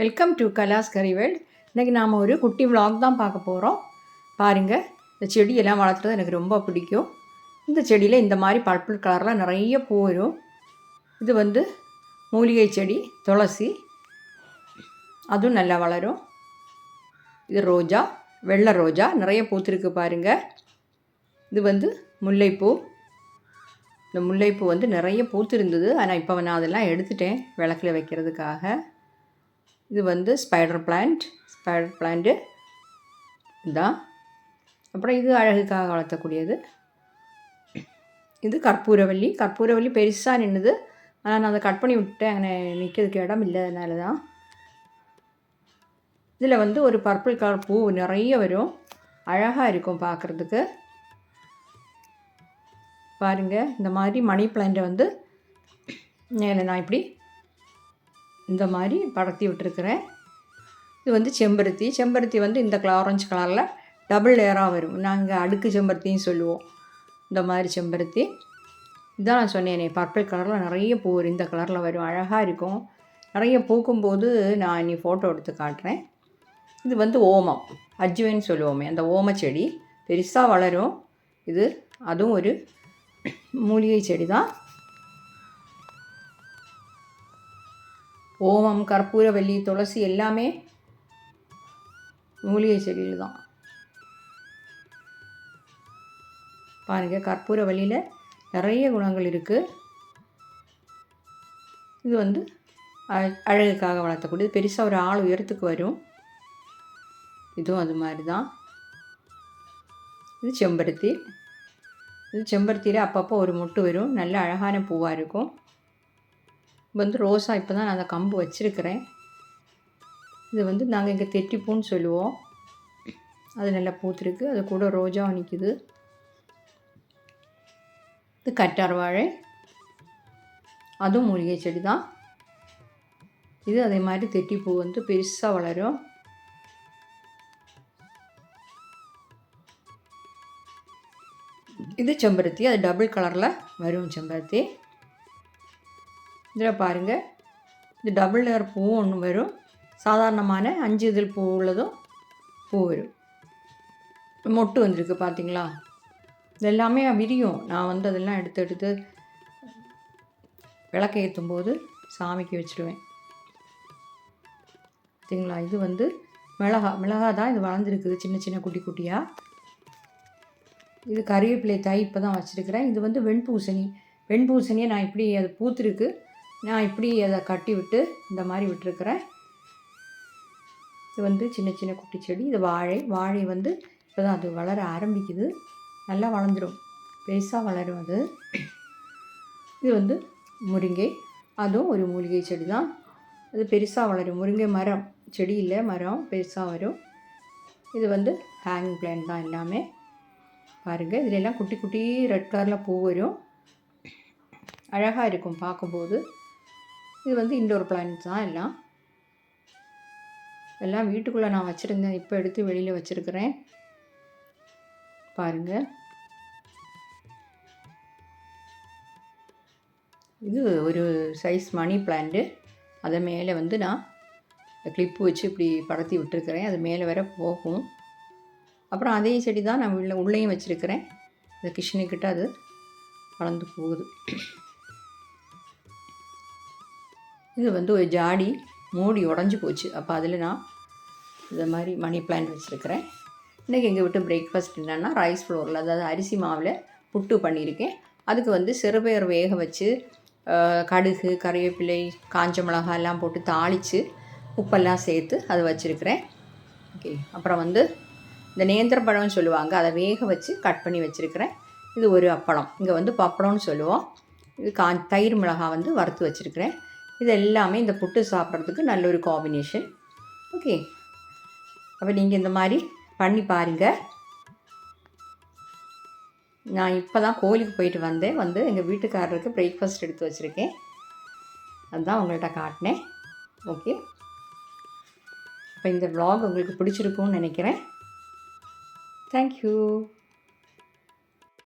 Welcome to கலாஸ் கரிவேல் இன்றைக்கி நாம் ஒரு குட்டி விளாக் தான் பார்க்க போகிறோம் பாருங்கள் இந்த செடியெல்லாம் வளர்த்துறது எனக்கு ரொம்ப பிடிக்கும். இந்த செடியில் இந்த மாதிரி பர்பிள் கலர்லாம் நிறைய பூ வரும் இது வந்து மூலிகை செடி துளசி. அதுவும் நல்லா வளரும். இது ரோஜா வெள்ளை ரோஜா நிறைய பூத்திருக்கு பாருங்கள் இது வந்து முல்லைப்பூ. இந்த முல்லைப்பூ வந்து நிறைய பூத்திருந்தது. ஆனால் இப்போ நான் அதெல்லாம் எடுத்துட்டேன் விளக்கில் வைக்கிறதுக்காக. இது வந்து ஸ்பைடர் பிளான்ட் ஸ்பைடர் பிளான்ட்டு இதுதான் அப்புறம் இது அழகுக்காக வளர்த்தக்கூடியது. இது கற்பூரவல்லி கற்பூரவல்லி பெருசாக நின்றுது ஆனால் நான் அதை கட் பண்ணி விட்டேன் அங்கே நிற்கிறதுக்கு இடம் இல்லாதனால தான் இதில் வந்து ஒரு பர்பிள் கலர் பூ நிறைய வரும். அழகாக இருக்கும் பார்க்குறதுக்கு. பாருங்கள் இந்த மாதிரி மணி பிளான்ட்டை வந்து நான் இப்படி இந்த மாதிரி படர்த்தி விட்டுருக்குறேன். இது வந்து செம்பருத்தி. செம்பருத்தி வந்து இந்த கலர் ஆரஞ்சு கலரில் டபுள் லேயராக வரும். நாங்கள் அடுக்கு செம்பருத்தின்னு சொல்லுவோம். இந்த மாதிரி செம்பருத்தி. இதான் நான் சொன்னேனே பர்பிள் கலரில் நிறைய பூ வரும். இந்த கலரில் வரும். அழகாக இருக்கும். நிறைய பூக்கும்போது நான் இனி ஃபோட்டோ எடுத்து காட்டுறேன். இது வந்து ஓமம். அஜ்வைன்னு சொல்லுவோமே அந்த ஓம செடி பெருசாக வளரும். இது அதுவும் ஒரு மூலிகை செடி தான் ஓமம் கற்பூரவல்லி துளசி எல்லாமே மூலிகை செடியில் தான். பாருங்கள் கற்பூரவல்லியில் நிறைய குணங்கள் இருக்குது இது வந்து அழகுக்காக வளர்த்தக்கூடியது பெருசாக ஒரு ஆள் உயரத்துக்கு வரும். இதுவும் அது மாதிரி தான். இது செம்பருத்தி. இது செம்பருத்தியில் அப்பப்போ ஒரு மொட்டு வரும். நல்ல அழகான பூவாக இருக்கும். வந்து ரோஸா இப்போ தான் நான் அந்த கம்பு வச்சுருக்கிறேன். இது வந்து நாங்கள் இங்கே தெட்டிப்பூன்னு சொல்லுவோம். அது நல்லா பூத்துருக்கு. அது கூட ரோஜா நிற்கிது இது கட்டார் வாழை. அதுவும் மூலிகை செடி தான் இது அதே மாதிரி தெட்டிப்பூ வந்து பெருசாக வளரும். இது செம்பருத்தி. அது டபுள் கலரில் வரும் செம்பருத்தி. இதில் பாருங்கள் இது டபுள் லேயர் பூவும் ஒன்று வரும். சாதாரணமான அஞ்சு இதில் பூ உள்ளதும் பூ வரும். மொட்டு வந்திருக்கு பார்த்தீங்களா? இது எல்லாமே விரியும். நான் வந்து அதெல்லாம் எடுத்து எடுத்து விளக்க ஏற்றும் போது சாமிக்கு வச்சுருவேன். பார்த்தீங்களா? இது வந்து மிளகா மிளகா தான் இது வளர்ந்துருக்குது சின்ன சின்ன குட்டி குட்டியாக இது கறிவேப்பிலை தாய் இப்போ தான் வச்சுருக்கிறேன். இது வந்து வெண்பூசணி. வெண்பூசணியை நான் இப்படி அது பூத்திருக்கு. நான் இப்படி அதை கட்டி விட்டு இந்த மாதிரி விட்டுருக்குறேன். இது வந்து சின்ன சின்ன குட்டி செடி. இது வாழை. வாழை வந்து இப்போ தான் அது வளர ஆரம்பிக்குது. நல்லா வளர்ந்துடும் பெருசாக வளரும் அது இது வந்து முருங்கை. அதுவும் ஒரு மூலிகை செடி தான் அது பெருசாக வளரும். முருங்கை மரம். செடி இல்லை மரம் பெருசாக வரும். இது வந்து ஹேங் பிளான் தான் எல்லாமே. பாருங்கள் இதுலெல்லாம் குட்டி குட்டி ரெட் கலரில் பூ வரும். அழகாக இருக்கும் பார்க்கும்போது. இது வந்து இண்டோர் பிளான்ட் தான் எல்லாம். எல்லாம் வீட்டுக்குள்ளே நான் வச்சுருந்தேன் இப்போ எடுத்து வெளியில் வச்சுருக்கிறேன். பாருங்கள் இது ஒரு சைஸ் மணி பிளான்ட்டு அதை மேலே வந்து நான் கிளிப்பு வச்சு இப்படி படத்தி விட்டுருக்கிறேன். அது மேலே வர போகும். அப்புறம் அதே செடி தான் நான் உள்ள உள்ளேயும் வச்சுருக்கிறேன். இந்த கிஷனுக்கிட்ட அது வளர்ந்து போகுது. இது வந்து ஒரு ஜாடி மூடி உடஞ்சி போச்சு. அப்போ அதில் நான் இந்த மாதிரி மணி பிளான்ட் வச்சுருக்கிறேன். இன்றைக்கி எங்கள் வீட்டு பிரேக்ஃபாஸ்ட் என்னென்னா ரைஸ் ஃப்ளோரில் அதாவது அரிசி மாவில் புட்டு பண்ணியிருக்கேன். அதுக்கு வந்து சிறுபயர் வேக வச்சு கடுகு கறிவேப்பிலை காஞ்ச மிளகாய் எல்லாம் போட்டு தாளித்து உப்பெல்லாம் சேர்த்து அதை வச்சுருக்கிறேன். ஓகே அப்புறம் வந்து இந்த நேந்திர பழம்னு சொல்லுவாங்க அதை வேக வச்சு கட் பண்ணி வச்சுருக்கிறேன். இது ஒரு அப்பளம். இங்கே வந்து பப்படம்னு சொல்லுவோம். இது கா தயிர் மிளகாய் வந்து வறுத்து வச்சுருக்கிறேன். இது எல்லாமே இந்த புட்டு சாப்பிட்றதுக்கு நல்ல ஒரு காம்பினேஷன் ஓகே அப்போ நீங்கள் இந்த மாதிரி பண்ணி பாருங்கள் நான் இப்போ தான் கோயிலுக்கு போயிட்டு வந்தேன். வந்து எங்கள் வீட்டுக்காரருக்கு பிரேக்ஃபாஸ்ட் எடுத்து வச்சுருக்கேன். அதுதான் உங்கள்கிட்ட காட்டினேன். ஓகே இப்போ இந்த vlog உங்களுக்கு பிடிச்சிருக்கும்னு நினைக்கிறேன். தேங்க்யூ